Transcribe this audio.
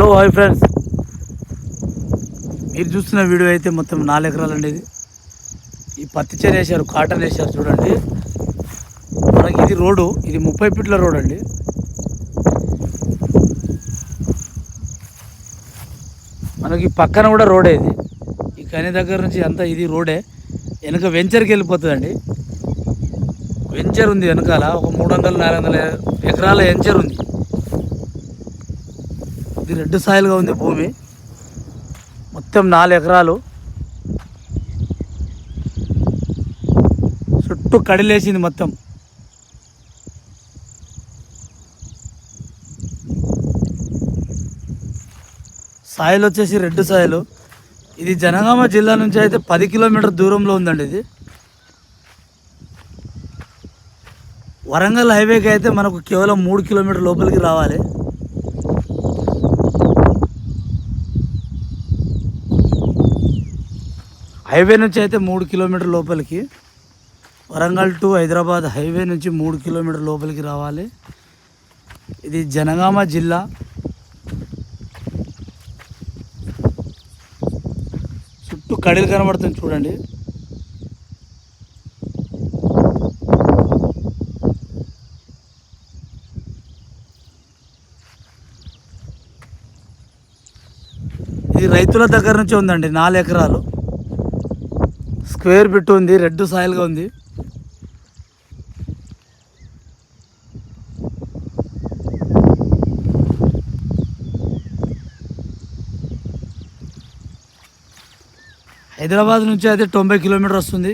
Hello hi friends. మీరు చూస్తున్న video అయితే మొత్తం నాలుగు ఎకరాలు అండి ఇది. ఈ పత్తి చేను వేశారు కాటన్ వేశారు చూడండి. మనకి ఇది రోడ్డు ఇది ముప్పై ఫీట్ల రోడ్ అండి. మనకి పక్కన కూడా రోడే ఇది. ఈ కని దగ్గర నుంచి అంతా ఇది రోడే. వెనక వెంచర్కి వెళ్ళిపోతుందండి. వెంచర్ ఉంది వెనకాల ఒక మూడు వందల నాలుగు వందల ఎకరాల వెంచర్ ఉంది. ఇది రెడ్ సాయిల్గా ఉంది భూమి. మొత్తం నాలుగు ఎకరాలు. చుట్టూ కడిలేసింది మొత్తం. సాయిల్ వచ్చేసి రెడ్ సాయిల్. ఇది జనగామ జిల్లా నుంచి అయితే పది కిలోమీటర్ దూరంలో ఉందండి ఇది. వరంగల్ హైవేకి అయితే మనకు కేవలం మూడు కిలోమీటర్ లోపలికి రావాలి. హైవే నుంచి అయితే మూడు కిలోమీటర్ లోపలికి వరంగల్ టు హైదరాబాద్ హైవే నుంచి మూడు కిలోమీటర్ లోపలికి రావాలి. ఇది జనగామ జిల్లా. చుట్టూ కడీలు కనబడుతుంది చూడండి. ఇది రైతుల దగ్గర నుంచి ఉందండి నాలుగు ఎకరాలు. స్క్వేర్ బిట్ ఉంది రెడ్ సాయిల్గా ఉంది. హైదరాబాద్ నుంచి అయితే తొంభై కిలోమీటర్ వస్తుంది.